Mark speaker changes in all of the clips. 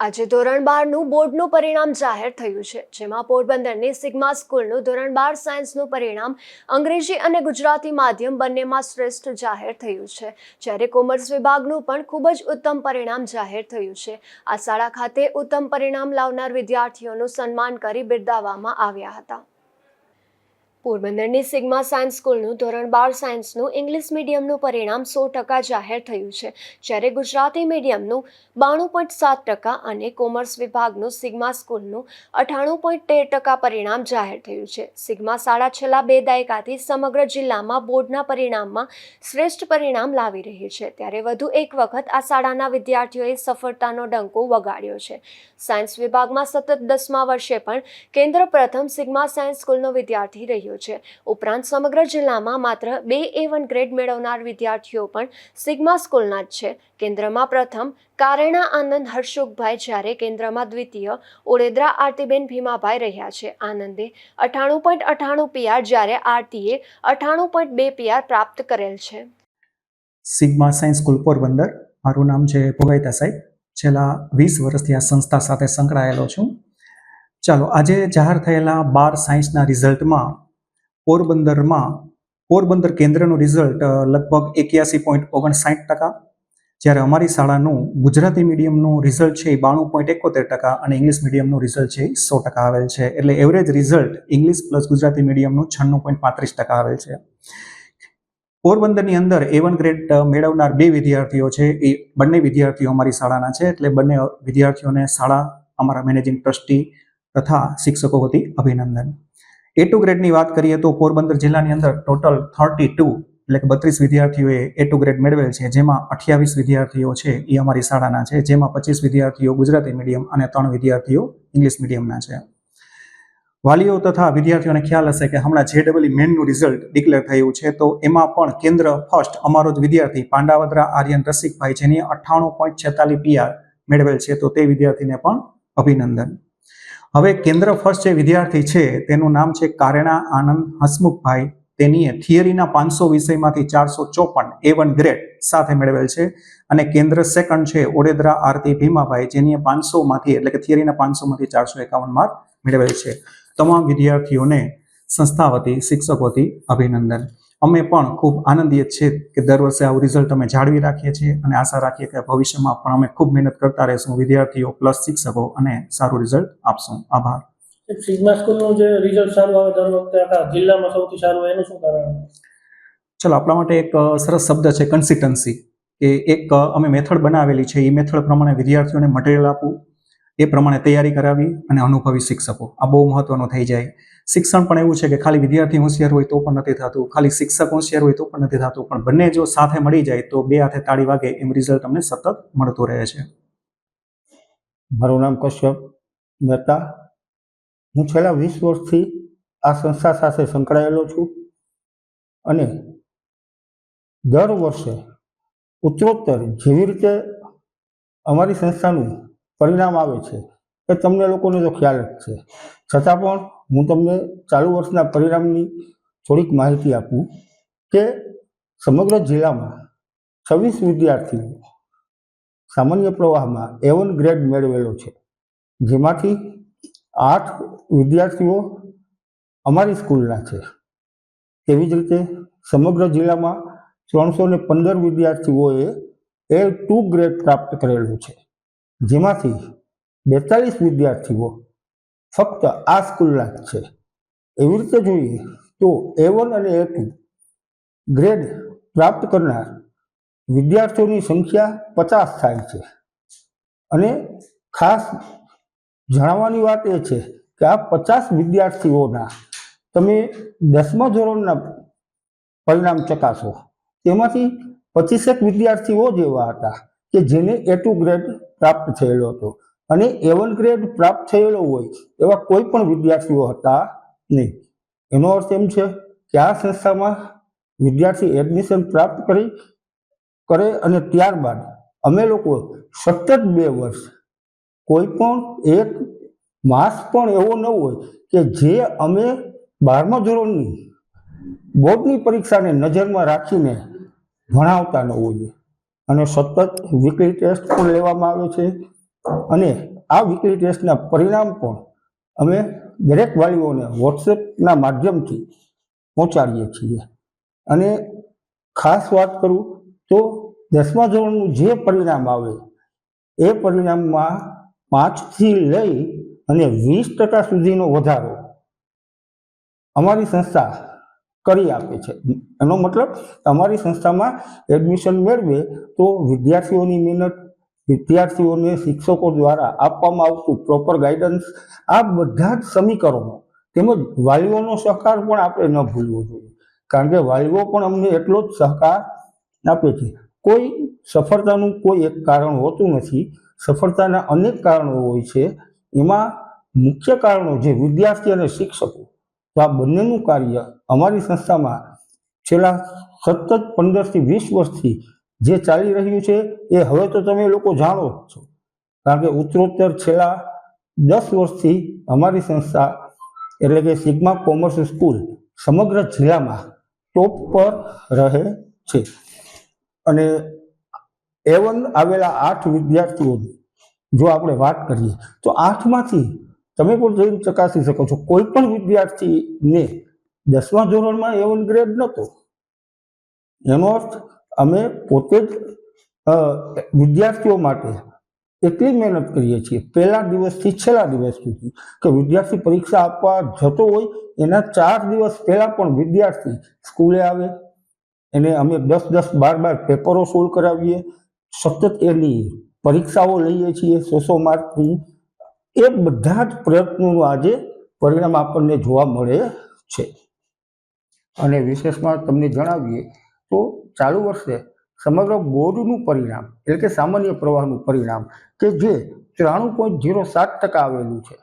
Speaker 1: આજે ધોરણ બારનું બોર્ડનું પરિણામ જાહેર થયું છે, જેમાં પોરબંદરની સિગ્મા સ્કૂલનું ધોરણ બાર સાયન્સનું પરિણામ અંગ્રેજી અને ગુજરાતી માધ્યમ બંનેમાં શ્રેષ્ઠ જાહેર થયું છે. જ્યારે કોમર્સ વિભાગનું પણ ખૂબ જ ઉત્તમ પરિણામ જાહેર થયું છે. આ શાળા ખાતે ઉત્તમ પરિણામ લાવનાર વિદ્યાર્થીઓનું સન્માન કરી બિરદાવવામાં આવ્યા હતા. પોરબંદરની સિગ્મા સાયન્સ સ્કૂલનું ધોરણ બાર સાયન્સનું ઇંગ્લિશ મીડિયમનું પરિણામ સો ટકા જાહેર થયું છે. જ્યારે ગુજરાતી મીડિયમનું બાણું પોઈન્ટ સાત ટકા અને કોમર્સ વિભાગનું સિગ્મા સ્કૂલનું અઠાણું પોઈન્ટ તેર ટકા પરિણામ જાહેર થયું છે. સિગ્મા શાળા છેલ્લા બે દાયકાથી સમગ્ર જિલ્લામાં બોર્ડના પરિણામમાં શ્રેષ્ઠ પરિણામ લાવી રહી છે. ત્યારે વધુ એક વખત આ શાળાના વિદ્યાર્થીઓએ સફળતાનો ડંકો વગાડ્યો છે. સાયન્સ વિભાગમાં સતત દસમા વર્ષે પણ કેન્દ્ર પ્રથમ સિગ્મા સાયન્સ સ્કૂલનો વિદ્યાર્થી રહ્યો છે. ઉપરાંત સમગ્ર જિલ્લામાં માત્ર બે એ વન ગ્રેડ મેળવનાર વિદ્યાર્થીઓ પણ સિગ્મા સ્કૂલના જ છે. કેન્દ્રમાં પ્રથમ કારેણા આનંદ હર્ષુકભાઈ જ્યારે કેન્દ્રમાં દ્વિતીય ઓળેદરા આરતીબેન ભીમાભાઈ રહ્યા છે. આનંદે અઠાણું પોઈન્ટ અઠાણું પીઆર જ્યારે આરતીએ અઠાણું પોઈન્ટ બે પીઆર પ્રાપ્ત કરેલ છે.
Speaker 2: Sigma science school Porbandar. મારું નામ છે ભોગાઈતા સાહેબ. છેલ્લા વીસ વર્ષથી આ સંસ્થા સાથે સંકળાયેલો છું. ચાલો, આજે જાહેર થયેલા બાર સાયન્સના રિઝલ્ટમાં પોરબંદરમાં પોરબંદર કેન્દ્રનું રિઝલ્ટ લગભગ એક્યાસી પોઈન્ટ ઓગણસાઠ ટકા. જ્યારે અમારી શાળાનું ગુજરાતી મીડિયમનું રિઝલ્ટ છે એ બાણું પોઈન્ટ એકોતેર ટકા અને ઇંગ્લિશ મીડિયમનું રિઝલ્ટ છે એ સો ટકા આવેલ છે. એટલે average result English plus Gujarati મીડિયમનું છન્નું પોઈન્ટ પાંત્રીસ ટકા આવેલ છે. પોરબંદરની અંદર એ વન ગ્રેડ મેળવનાર બે વિદ્યાર્થીઓ છે એ બંને વિદ્યાર્થીઓ અમારી શાળાના છે. એટલે બંને વિદ્યાર્થીઓને શાળા અમારા મેનેજિંગ ટ્રસ્ટી તથા શિક્ષકો વતી અભિનંદન. એ ટુ ગ્રેડની વાત કરીએ તો પોરબંદર જિલ્લાની અંદર ટોટલ થર્ટી ટુ એટલે કે બત્રીસ વિદ્યાર્થીઓએ એ ટુ ગ્રેડ મેળવેલ છે. જેમાં અઠ્યાવીસ વિદ્યાર્થીઓ છે એ અમારી શાળાના છે. જેમાં પચીસ વિદ્યાર્થીઓ ગુજરાતી મીડિયમ અને ત્રણ વિદ્યાર્થીઓ ઇંગ્લિશ મીડિયમના છે. વાલીઓ તથા વિદ્યાર્થીઓને ખ્યાલ હશે કે હમણાં જે ડબલ મેનનું રિઝલ્ટ ડિક્લેર થયું છે. તો એમાં પણ કેન્દ્ર ફર્સ્ટ અમારો જ વિદ્યાર્થી પાંડાવદરા આર્યન રસિકભાઈ, જેની અઠ્ઠાણું પોઈન્ટ છેતાલીસ પીઆર મેળવેલ છે. તો તે વિદ્યાર્થીને પણ અભિનંદન. હવે કેન્દ્ર ફર્સ્ટ જે વિદ્યાર્થી છે, તેનું નામ છે કારેણા આનંદ હસમુખભાઈ. તેનીએ થિયરીના પાંચસો વિષયમાંથી ચારસો ચોપન એ વન ગ્રેડ સાથે મેળવેલ છે. અને કેન્દ્ર સેકન્ડ છે ઓડેદરા આરતી ભીમાભાઈ, જેની પાંચસોમાંથી એટલે કે થિયરીના પાંચસોમાંથી ચારસો એકાવન માર્ક મેળવેલ છે. તમામ વિદ્યાર્થીઓને સંસ્થા વતી, શિક્ષક અભિનંદન. અમે પણ ખૂબ આનંદિત છે કે દર વર્ષે આવું રિઝલ્ટ અમે જાળવી રાખીએ છીએ અને આશા રાખીએ કે ભવિષ્યમાં પણ અમે ખૂબ મહેનત કરતા રહીશું વિદ્યાર્થીઓ પ્લસ શિક્ષકો અને સારું રિઝલ્ટ આપશું. આભાર.
Speaker 3: સિગ્મા સ્કૂલનું જે રિઝલ્ટ સારું આવે દર વખતે આખા જિલ્લામાં સૌથી સારું એનું શું કારણ?
Speaker 2: ચલો આપણા માટે એક સરસ શબ્દ છે કન્સિસ્ટન્સી કે એક અમે મેથડ બનાવેલી છે. એ મેથડ પ્રમાણે વિદ્યાર્થીઓને મટીરિયલ આપવું એ પ્રમાણે તૈયારી કરાવી અને અનુભવી શિક્ષકો. આ બહુ મહત્વનું થઈ જાય. શિક્ષણ પણ એવું છે કે ખાલી વિદ્યાર્થી હોશિયાર હોય તો પણ નથી થતું, ખાલી શિક્ષક હોશિયાર હોય તો પણ નથી થતું, પણ બંને જો સાથે મળી જાય તો બે હાથે તાળી વાગે એમ રિઝલ્ટ અમને સતત મળતું રહે છે.
Speaker 4: મારું નામ કશ્યપ મહેતા. હું છેલ્લા વીસ વર્ષથી આ સંસ્થા સાથે સંકળાયેલો છું અને દર વર્ષે ઉત્તરોત્તર જેવી રીતે અમારી સંસ્થાનું પરિણામ આવે છે. એ તમને લોકોને તો ખ્યાલ જ છે. છતાં પણ હું તમને ચાલુ વર્ષના પરિણામની થોડીક માહિતી આપું કે સમગ્ર જિલ્લામાં છવ્વીસ વિદ્યાર્થીઓ સામાન્ય પ્રવાહમાં એવન ગ્રેડ મેળવેલો છે. જેમાંથી આઠ વિદ્યાર્થીઓ અમારી સ્કૂલના છે. તેવી જ રીતે સમગ્ર જિલ્લામાં ત્રણસો ને પંદર વિદ્યાર્થીઓએ એ ટુ ગ્રેડ પ્રાપ્ત કરેલું છે. જેમાંથી બેતાલીસ વિદ્યાર્થીઓ ફક્ત આ સ્કૂલના જ છે. એવી રીતે જોઈએ તો એ વન અને એ ટુ ગ્રેડ પ્રાપ્ત કરનાર વિદ્યાર્થીઓની સંખ્યા પચાસ થાય છે. અને ખાસ જણાવવાની વાત એ છે કે આ પચાસ વિદ્યાર્થીઓના તમે દસમા ધોરણના પરિણામ ચકાસો. તેમાંથી પચીસેક વિદ્યાર્થીઓ જ એવા હતા. કે જેને એ ટુ ગ્રેડ પ્રાપ્ત થયેલો હતો. અને એ વન ગ્રેડ પ્રાપ્ત થયેલો હોય, એવા કોઈ પણ વિદ્યાર્થીઓ હતા નહીં. એનો અર્થ એમ છે કે આ સંસ્થામાં વિદ્યાર્થી એડમિશન પ્રાપ્ત કરી, કરે અને ત્યારબાદ અમે લોકો સતત બે વર્ષ કોઈ પણ એક માસ પણ એવો ન હોય કે જે અમે બારમા ધોરણની બોર્ડની પરીક્ષાને નજરમાં રાખીને ભણાવતા ન હોઈએ. અને સતત વીકલી ટેસ્ટ પણ લેવામાં આવે છે. અને આ વીકલી ટેસ્ટના પરિણામ પણ અમે દરેક વાલીઓને વોટ્સએપના માધ્યમથી પહોંચાડીએ છીએ. અને ખાસ વાત કરું તો દસમા ધોરણનું જે પરિણામ આવે, એ પરિણામમાં પાંચથી લઈ અને વીસ ટકા સુધીનો વધારો અમારી સંસ્થા કરી આપે છે. એનો મતલબ અમારી સંસ્થામાં એડમિશન મેળવે તો વિદ્યાર્થીઓની મહેનત, વિદ્યાર્થીઓને શિક્ષકો દ્વારા આપવામાં આવતું પ્રોપર ગાઈડન્સ આ બધા જ સમીકરણો તેમજ વાલીઓનો સહકાર પણ આપણે ન ભૂલવો જોઈએ. કારણ કે વાલીઓ પણ અમને એટલો જ સહકાર આપે છે. કોઈ સફળતાનું કોઈ એક કારણ હોતું નથી. સફળતાના અનેક કારણો હોય છે. એમાં મુખ્ય કારણો જે વિદ્યાર્થી અને શિક્ષકો. તો આ બંનેનું કાર્ય અમારી સંસ્થામાં છેલ્લા સતત પંદરથી વીસ વર્ષથી જે ચાલી રહ્યું છે, એ હવે તો તમે લોકો જાણો જ છો. કારણ કે ઉત્તરોત્તર છેલ્લા દસ વર્ષથી અમારી સંસ્થા, એટલે કે સિગ્મા કોમર્સ સ્કૂલ, સમગ્ર જિલ્લામાં ટોપ પર રહે છે. અને એવન આવેલા આઠ વિદ્યાર્થીઓની, જો આપણે વાત કરીએ, તો આઠમાંથી તમે પણ જઈને ચકાસી શકો છો, કોઈ પણ વિદ્યાર્થીને દસમા ધોરણમાં એવન ગ્રેડ નહોતો. એનો અર્થ, અમે પોતે જ વિદ્યાર્થીઓ માટે એટલી મહેનત કરીએ છીએ. પહેલા દિવસથી છેલ્લા દિવસ સુધી કે વિદ્યાર્થી પરીક્ષા આપવા જતો હોય, એના ચાર દિવસ પહેલાં પણ વિદ્યાર્થી સ્કૂલે આવે. એને અમે દસ દસ બાર બાર પેપરો સોલ્વ કરાવીએ. સતત એની પરીક્ષાઓ લઈએ છીએ સો સો માર્કની એ બધા જ પ્રયત્નોનું આજે પરિણામ આપણને જોવા મળે છે. અને વિશેષમાં તમને જણાવીએ તો ચાલુ વર્ષે સમગ્ર બોર્ડનું પરિણામ, એટલે કે સામાન્ય પ્રવાહનું પરિણામ, કે જે ત્રાણું પોઈન્ટ ઝીરો સાત ટકા આવેલું છે.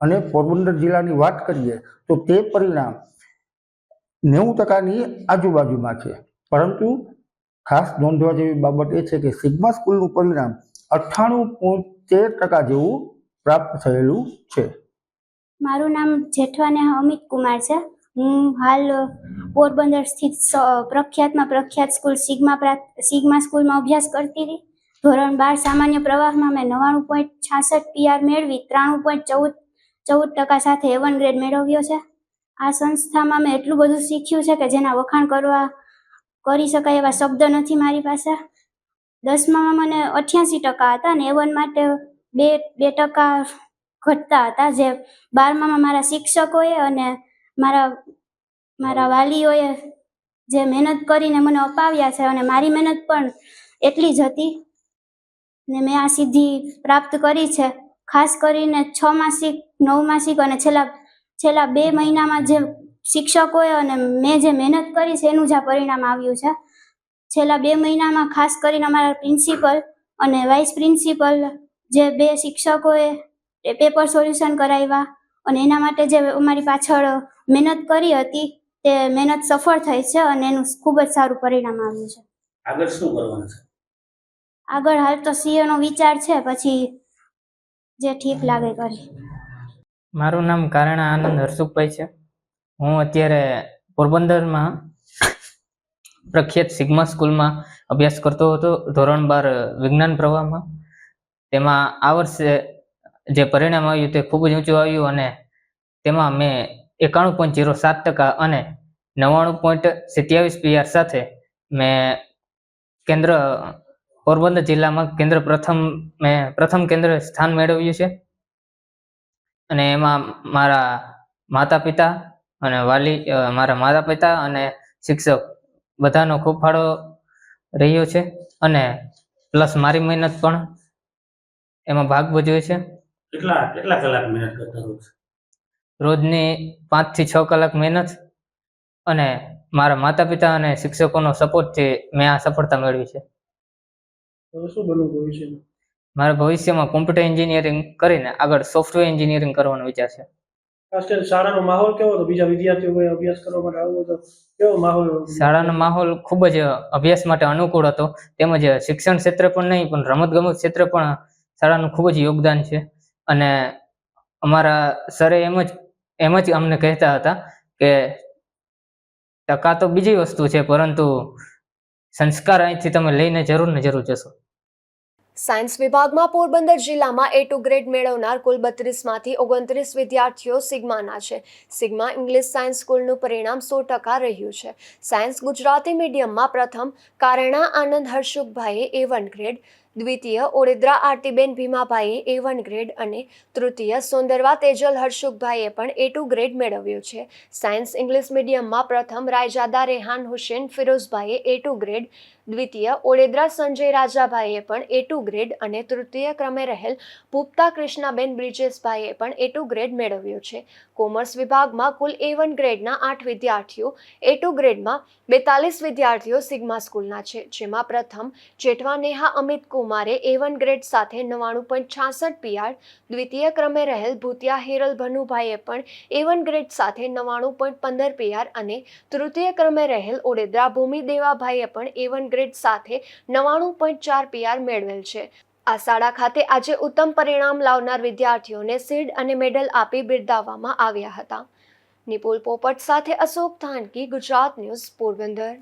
Speaker 4: અને પોરબંદર જિલ્લાની વાત કરીએ તો તે પરિણામ નેવું ટકાની આજુબાજુમાં છે. પરંતુ ખાસ નોંધવા જેવી બાબત એ છે કે સિગ્મા સ્કૂલનું પરિણામ અઠ્ઠાણું પોઈન્ટ તેર ટકા જેવું પ્રાપ્ત થયેલું છે.
Speaker 5: મારું નામ જેઠવાને અમિત કુમાર છે. હું હાલ. પોરબંદર સ્થિત પ્રખ્યાતમાં પ્રખ્યાત સ્કૂલ સિગ્મા સિગ્મા સ્કૂલમાં અભ્યાસ કરતી હતી ધોરણ બાર સામાન્ય પ્રવાહમાં મેં નવ્વાણું પોઈન્ટ છાસઠ પીઆર મેળવી, ત્રાણું પોઈન્ટ ચૌદ ચૌદ ટકા સાથે એવન ગ્રેડ મેળવ્યો છે. આ સંસ્થામાં મેં એટલું બધું શીખ્યું છે કે જેના વખાણ કરવા, કરી શકાય એવા શબ્દ નથી મારી પાસે. દસમામાં મને અઠ્યાસી ટકા હતા ને એવન માટે બે બે ટકા ઘટતા હતા, જે બારમામાં મારા શિક્ષકોએ અને મારા મારા વાલીઓએ જે મહેનત કરીને મને અપાવ્યા છે અને મારી મહેનત પણ એટલી જ હતી ને મેં આ સિદ્ધિ પ્રાપ્ત કરી છે. ખાસ કરીને છ માસિક, નવ માસિક અને છેલ્લા છેલ્લા બે મહિનામાં જે શિક્ષકોએ અને મેં જે મહેનત કરી છે એનું જ આ પરિણામ આવ્યું છે. છેલ્લા બે મહિનામાં ખાસ કરીને અમારા પ્રિન્સિપલ અને વાઇસ પ્રિન્સિપલ જે બે શિક્ષકોએ પેપર સોલ્યુશન કરાવ્યા અને એના માટે જે અમારી પાછળ મહેનત કરી હતી તે મહેનત સફળ થઈ છે અને એનું ખૂબ જ સારું પરિણામ આવ્યું છે.
Speaker 3: આગળ શું કરવાનું છે?
Speaker 5: આગળ હાલ તો સીએ નો વિચાર છે પછી જે ઠીક લાગે કરી.
Speaker 6: મારું નામ કારણા આનંદ હર્ષુકભાઈ છે. હું અત્યારે પોરબંદરમાં પ્રખ્યાત સિગ્મા સ્કૂલમાં અભ્યાસ કરતો હતો ધોરણ બાર વિજ્ઞાન પ્રવાહમાં. તેમાં આ વર્ષે જે પરિણામ આવ્યું તે ખૂબ જ ઊંચું આવ્યું અને તેમાં મેં એકાણું પોઈન્ટ જીરો સાત ટકા અને નવ્વાણું પોઈન્ટ સિત્યાવીસ પીઆર સાથે મેં કેન્દ્ર પોરબંદર જિલ્લામાં કેન્દ્ર પ્રથમ મેં પ્રથમ કેન્દ્ર સ્થાન મેળવ્યું છે. અને એમાં મારા માતા પિતા અને વાલી મારા માતા પિતા અને શિક્ષક બધાનો ખૂબ ફાળો રહ્યો છે. અને પ્લસ મારી મહેનત પણ એમાં ભાગ ભજવે છે.
Speaker 3: કેટલા કેટલા કલાક મહેનત કરતા રોજ
Speaker 6: રોજની પાંચથી છ કલાક મહેનત અને મારા માતા પિતા અને શિક્ષકોનો સપોર્ટથી મેં આ સફળતા મેળવી છે.
Speaker 3: હવે શું બનવું ભવિષ્યમાં?
Speaker 6: મારા ભવિષ્યમાં કોમ્પ્યુટર એન્જિનિયરિંગ કરીને આગળ સોફ્ટવેર એન્જિનિયરિંગ કરવાનો વિચાર છે.
Speaker 3: ખાસ કરીને શાળાનો માહોલ કેવો હતો? બીજા વિદ્યાર્થીઓ અભ્યાસ કરવા માટે આવ્યો હતો કેવો માહોલ
Speaker 6: શાળાનો માહોલ ખૂબ જ અભ્યાસ માટે અનુકૂળ હતો. તેમજ શિક્ષણ ક્ષેત્રે પણ નહીં પણ રમતગમત ક્ષેત્રે પણ શાળાનું ખૂબ જ યોગદાન છે. અને અમારા સરે એમ જ એમ જ અમને કહેતા હતા કે ટકા તો બીજી વસ્તુ છે, પરંતુ સંસ્કાર અહીંથી તમે લઈને જરૂર ને જરૂર જશો.
Speaker 1: સાયન્સ વિભાગમાં પોરબંદર જિલ્લામાં એ ટુ ગ્રેડ મેળવનાર કુલ બત્રીસમાંથી ઓગણત્રીસ વિદ્યાર્થીઓ સિગ્માના છે. સિગ્મા ઇંગ્લિશ સાયન્સ સ્કૂલનું પરિણામ સો ટકા રહ્યું છે. સાયન્સ ગુજરાતી મીડિયમમાં પ્રથમ કારણા આનંદ હર્ષુકભાઈએ એ વન ગ્રેડ દ્વિતીય ઓળિદ્રા આરતીબેન ભીમાભાઈએ એ વન ગ્રેડ અને તૃતીય સુંદરવા તેજલ હર્ષુખભાઈએ પણ એ ટુ ગ્રેડ મેળવ્યો છે. સાયન્સ ઇંગ્લિશ મીડિયમમાં પ્રથમ રાયજાદા રેહાન હુસેન ફિરોઝભાઈએ એ ટુ ગ્રેડ દ્વિતીય, ઓડેદરા સંજય રાજાભાઈએ પણ એ ટુ ગ્રેડ અને તૃતીય ક્રમે રહેલ પુપ્તા કૃષ્ણાબેન બ્રિજેશભાઈએ પણ એ ટુ ગ્રેડ મેળવ્યો છે. કોમર્સ વિભાગમાં કુલ એ વન ગ્રેડના આઠ વિદ્યાર્થીઓ એ ટુ ગ્રેડમાં બેતાલીસ વિદ્યાર્થીઓ સિગ્મા સ્કૂલના છે. જેમાં પ્રથમ જેઠવા નેહા અમિત કુમારે એ વન ગ્રેડ સાથે નવ્વાણું પોઈન્ટ છાસઠ પીઆર દ્વિતીય ક્રમે રહેલ ભૂતિયા હિરલ ભનુભાઈએ પણ એ વન ગ્રેડ સાથે નવ્વાણું પોઈન્ટ પંદર પીઆર અને તૃતીય ક્રમે રહેલ ઓડેદરા ભૂમિ દેવાભાઈએ પણ એ વન ગ્રેડ સાથે નવાણું પોઈન્ટ ચાર પીઆર મેળવેલ છે. આ શાળા ખાતે આજે ઉત્તમ પરિણામ લાવનાર વિદ્યાર્થીઓને સીડ અને મેડલ આપી બિરદાવવામાં આવ્યા હતા. નિપુલ પોપટ સાથે અશોક થાનકી, ગુજરાત ન્યૂઝ, પોરબંદર.